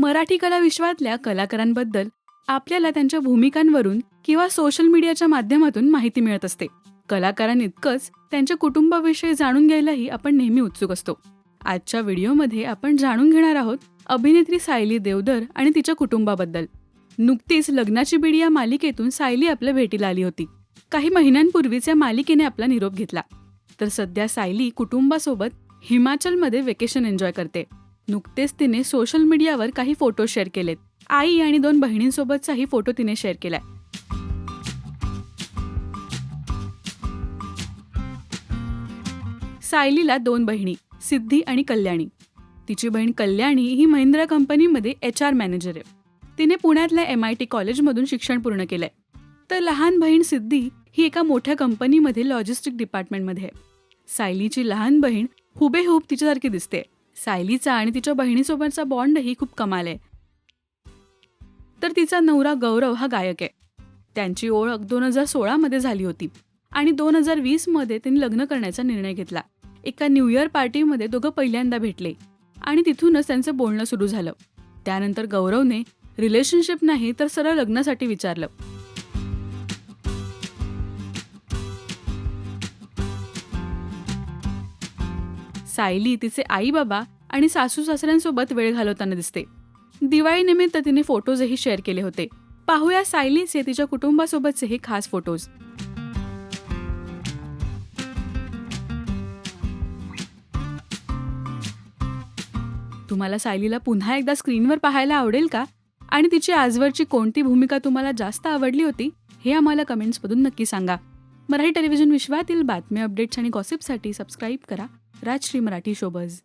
मराठी कला विश्वातल्या कलाकारांबद्दल आपल्याला त्यांच्या भूमिकांवरून किंवा सोशल मीडियाच्या माध्यमातून माहिती मिळत असते. कलाकारांइतकंच त्यांच्या कुटुंबाविषयी जाणून घ्यायलाही आपण नेहमी उत्सुक असतो. आजच्या व्हिडिओमध्ये आपण जाणून घेणार आहोत अभिनेत्री सायली देवधर आणि तिच्या कुटुंबाबद्दल. नुकतीच लग्नाची बिडी या मालिकेतून सायली आपल्या भेटीला आली होती. काही महिन्यांपूर्वीच या मालिकेने आपला निरोप घेतला. तर सध्या सायली कुटुंबासोबत हिमाचलमध्ये वेकेशन एन्जॉय करते. नुकतेच तिने सोशल मीडियावर काही फोटो शेअर केलेत. आई आणि दोन बहिणींसोबतचाही फोटो तिने शेअर केलाय. सायलीला दोन बहिणी सिद्धी आणि कल्याणी. तिची बहीण कल्याणी ही महिंद्रा कंपनीमध्ये एच आर मॅनेजर आहे. तिने पुण्यातल्या एम आय टी कॉलेजमधून शिक्षण पूर्ण केलंय. तर लहान बहीण सिद्धी ही एका मोठ्या कंपनीमध्ये लॉजिस्टिक डिपार्टमेंटमध्ये आहे. सायलीची लहान बहीण हुबेहूब तिच्यासारखी दिसते. सायलीचा आणि तिच्या बहिणीसोबतचा बॉन्डही खूप कमाल आहे. तर तिचा नवरा गौरव हा गायक आहे. त्यांची ओळख दोन हजार सोळामध्ये झाली होती आणि दोन हजार वीसमध्ये त्यांनी लग्न करण्याचा निर्णय घेतला. एका न्यू इयर पार्टीमध्ये दोघं पहिल्यांदा भेटले आणि तिथूनच त्यांचं बोलणं सुरू झालं. त्यानंतर गौरवने रिलेशनशिप नाही तर सरळ लग्नासाठी विचारलं. सायली तिचे आई बाबा आणि सासू सासऱ्यांसोबत वेळ घालवताना दिसते. दिवाळीनिमित्त तिने फोटोजही शेअर केले होते. पाहूया सायलीचे तिच्या कुटुंबासोबतचे हे खास फोटोज. तुम्हाला सायलीला पुन्हा एकदा स्क्रीनवर पाहायला आवडेल का? आणि तिची आजवरची कोणती भूमिका तुम्हाला जास्त आवडली होती? हे आम्हाला कमेंट्समधून नक्की सांगा. मराठी टेलिव्हिजन विश्वातील बातम्या अपडेट्स आणि गॉसिपसाठी सबस्क्राईब करा. राजश्री मराठी शोबज.